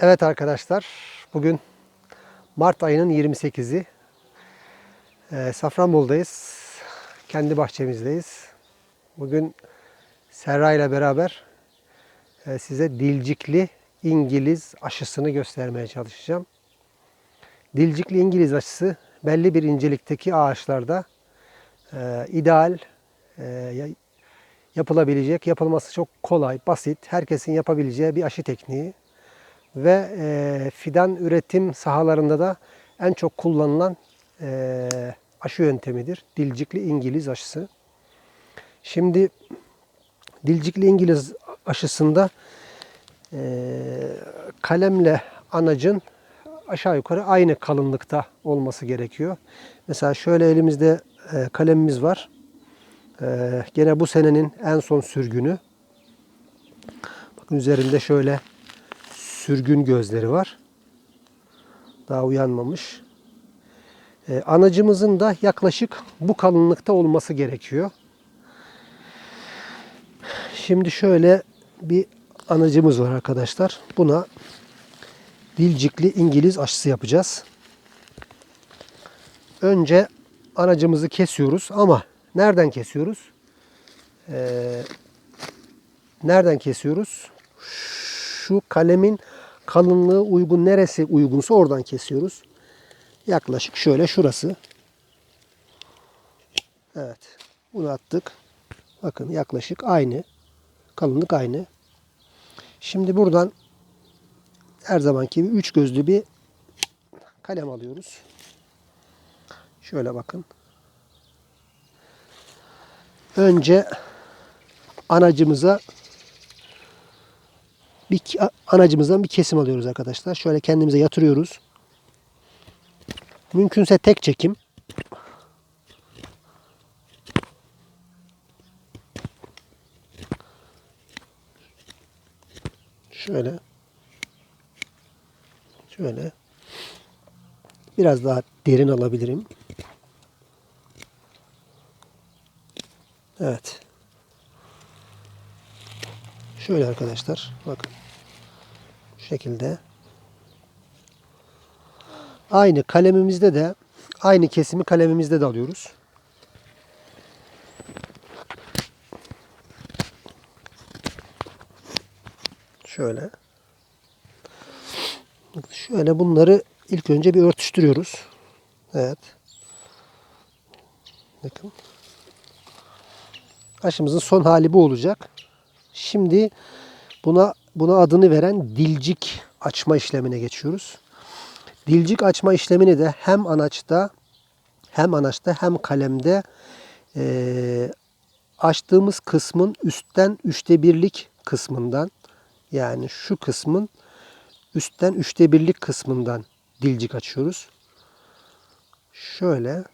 Evet arkadaşlar, bugün Mart ayının 28'i. Ee, Safranbolu'dayız. Kendi bahçemizdeyiz. Bugün Serra ile beraber e, size dilcikli İngiliz aşısını göstermeye çalışacağım. Dilcikli İngiliz aşısı belli bir incelikteki ağaçlarda e, ideal e, ya- yapılabilecek, yapılması çok kolay, basit, herkesin yapabileceği bir aşı tekniği ve e, fidan üretim sahalarında da en çok kullanılan e, aşı yöntemidir. Dilcikli İngiliz aşısı. Şimdi dilcikli İngiliz aşısında e, kalemle anacın aşağı yukarı aynı kalınlıkta olması gerekiyor. Mesela şöyle elimizde e, kalemimiz var. E, gene bu senenin en son sürgünü. Bakın üzerinde şöyle sürgün gözleri var. Daha uyanmamış. Ee, anacımızın da yaklaşık bu kalınlıkta olması gerekiyor. Şimdi şöyle bir anacımız var arkadaşlar. Buna dilcikli İngiliz aşısı yapacağız. Önce anacımızı kesiyoruz ama nereden kesiyoruz? Ee, nereden kesiyoruz? şu kalemin kalınlığı uygun neresi uygunsa oradan kesiyoruz. Yaklaşık şöyle şurası. Evet. Bunu attık. Bakın yaklaşık aynı. Kalınlık aynı. Şimdi buradan her zamanki gibi üç gözlü bir kalem alıyoruz. Şöyle bakın. Önce anacımıza bir anacımızdan bir kesim alıyoruz arkadaşlar. Şöyle kendimize yatırıyoruz. Mümkünse tek çekim. Şöyle. Şöyle. Biraz daha derin alabilirim. Evet. Şöyle arkadaşlar. Bakın. Şekilde. Aynı kalemimizde de aynı kesimi kalemimizde de alıyoruz. Şöyle. Şöyle bunları ilk önce bir örtüştürüyoruz. Evet. Bakın. Aşımızın son hali bu olacak. Şimdi buna buna adını veren dilcik açma işlemine geçiyoruz. Dilcik açma işlemini de hem anaçta hem anaçta hem kalemde eee, açtığımız kısmın üstten üçte birlik kısmından yani şu kısmın üstten üçte birlik kısmından dilcik açıyoruz. Şöyle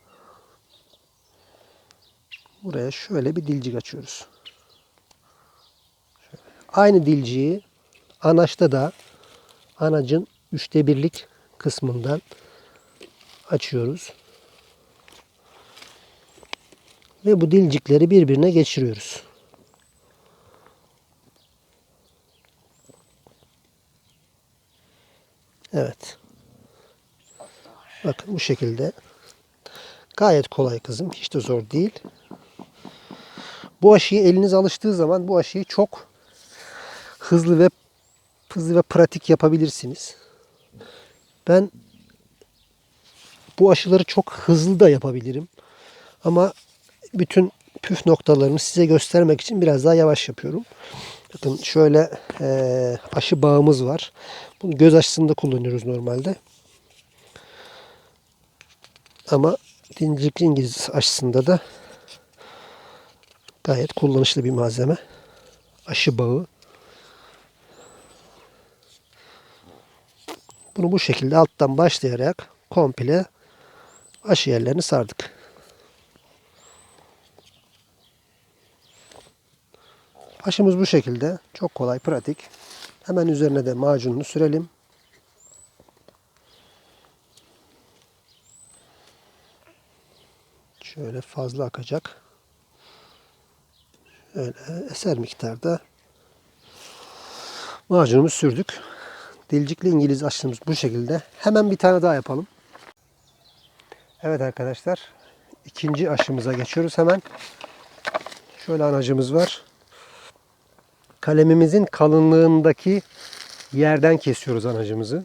buraya şöyle bir dilcik açıyoruz. Aynı dilciyi anaçta da anacın üçte birlik kısmından açıyoruz. Ve bu dilcikleri birbirine geçiriyoruz. Evet. Bakın bu şekilde. Gayet kolay kızım. Hiç de zor değil. Bu aşıyı eliniz alıştığı zaman bu aşıyı çok hızlı ve hızlı ve pratik yapabilirsiniz. Ben bu aşıları çok hızlı da yapabilirim. Ama bütün püf noktalarını size göstermek için biraz daha yavaş yapıyorum. Bakın şöyle eee, aşı bağımız var. Bunu göz aşısında kullanıyoruz normalde. Ama dincikli İngiliz aşısında da gayet kullanışlı bir malzeme. Aşı bağı. Bunu bu şekilde alttan başlayarak komple aşı yerlerini sardık. Aşımız bu şekilde. Çok kolay, pratik. Hemen üzerine de macununu sürelim. Şöyle fazla akacak. Şöyle eser miktarda macunumuzu sürdük. Dilcikli İngiliz aşımız bu şekilde. Hemen bir tane daha yapalım. Evet arkadaşlar. ikinci aşımıza geçiyoruz hemen. Şöyle anacımız var. Kalemimizin kalınlığındaki yerden kesiyoruz anacımızı.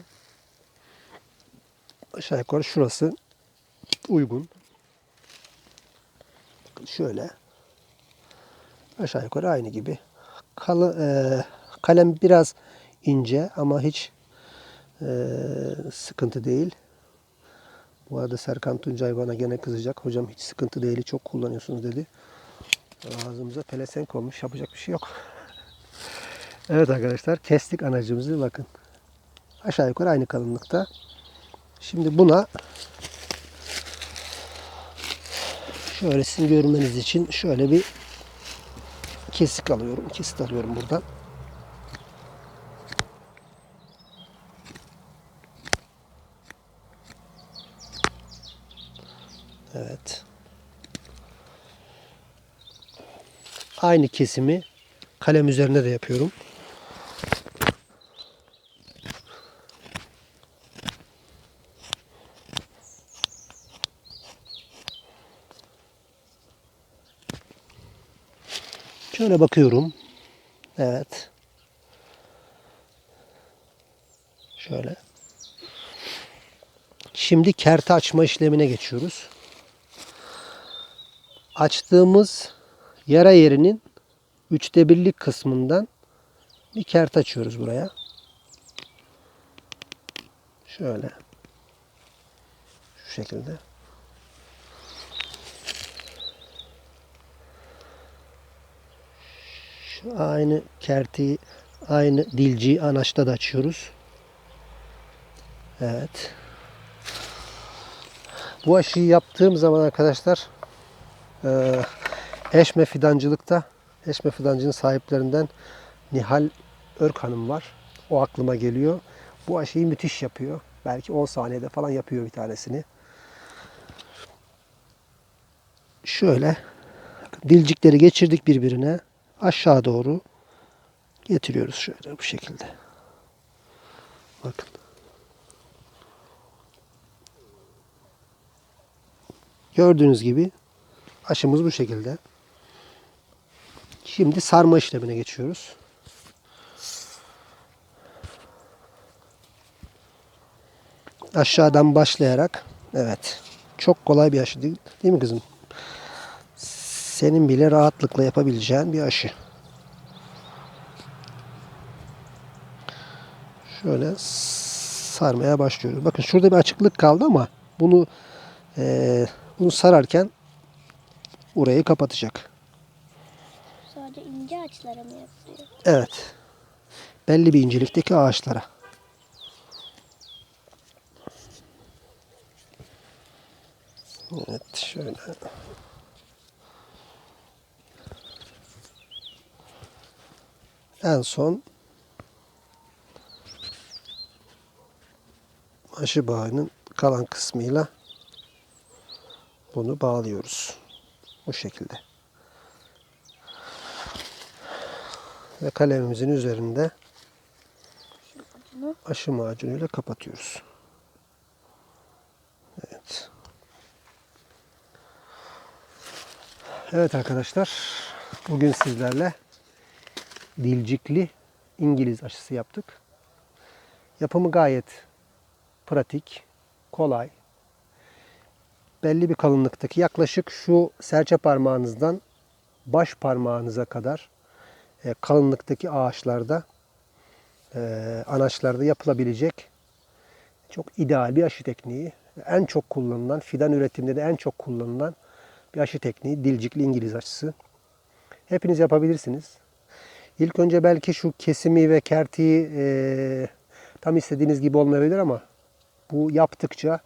Aşağı yukarı şurası uygun. Şöyle. Aşağı yukarı aynı gibi. Kalı, e, kalem biraz ince ama hiç sıkıntı değil. Bu arada Serkan Tuncay bana gene kızacak. Hocam hiç sıkıntı değil, çok kullanıyorsunuz dedi. Ağzımıza pelesenk olmuş. Yapacak bir şey yok. evet arkadaşlar kestik anacımızı bakın. Aşağı yukarı aynı kalınlıkta. Şimdi buna şöyle sizin görmeniz için şöyle bir kesik alıyorum. Kesit alıyorum buradan. Evet. Aynı kesimi kalem üzerinde de yapıyorum. Şöyle bakıyorum. Evet. Şöyle. Şimdi kerte açma işlemine geçiyoruz. Açtığımız yara yerinin üçte birlik kısmından bir kert açıyoruz buraya. Şöyle. Şu şekilde. Şu aynı kerti, aynı dilciyi anaçta da açıyoruz. Evet. Bu aşıyı yaptığım zaman arkadaşlar eee, Eşme Fidancılık'ta Eşme Fidancı'nın sahiplerinden Nihal Örk Hanım var. O aklıma geliyor. Bu aşıyı müthiş yapıyor. Belki 10 saniyede falan yapıyor bir tanesini. Şöyle dilcikleri geçirdik birbirine. Aşağı doğru getiriyoruz şöyle bu şekilde. Bakın. Gördüğünüz gibi aşımız bu şekilde. Şimdi sarma işlemine geçiyoruz. Aşağıdan başlayarak evet. Çok kolay bir aşı değil, değil mi kızım? Senin bile rahatlıkla yapabileceğin bir aşı. Şöyle sarmaya başlıyoruz. Bakın şurada bir açıklık kaldı ama bunu eee, bunu sararken orayı kapatacak. Sadece ince ağaçlara mı yapılıyor? Evet. Belli bir incelikteki ağaçlara. Evet şöyle. En son aşı bağının kalan kısmıyla bunu bağlıyoruz. Bu şekilde. Ve kalemimizin üzerinde aşı macunuyla kapatıyoruz. Evet. Evet arkadaşlar. Bugün sizlerle dilcikli İngiliz aşısı yaptık. Yapımı gayet pratik, kolay. Belli bir kalınlıktaki yaklaşık şu serçe parmağınızdan baş parmağınıza kadar e, kalınlıktaki ağaçlarda e, anaçlarda yapılabilecek çok ideal bir aşı tekniği. En çok kullanılan, fidan üretiminde de en çok kullanılan bir aşı tekniği dilcikli İngiliz aşısı. Hepiniz yapabilirsiniz. İlk önce belki şu kesimi ve kertiği e, tam istediğiniz gibi olmayabilir ama bu yaptıkça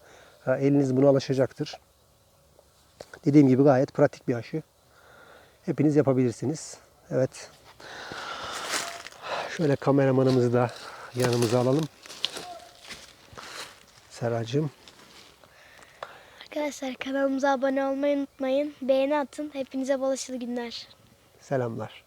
eliniz buna alışacaktır. Dediğim gibi gayet pratik bir aşı. Hepiniz yapabilirsiniz. Evet. Şöyle kameramanımızı da yanımıza alalım. Seracığım. Arkadaşlar kanalımıza abone olmayı unutmayın. Beğeni atın. Hepinize bol günler. Selamlar.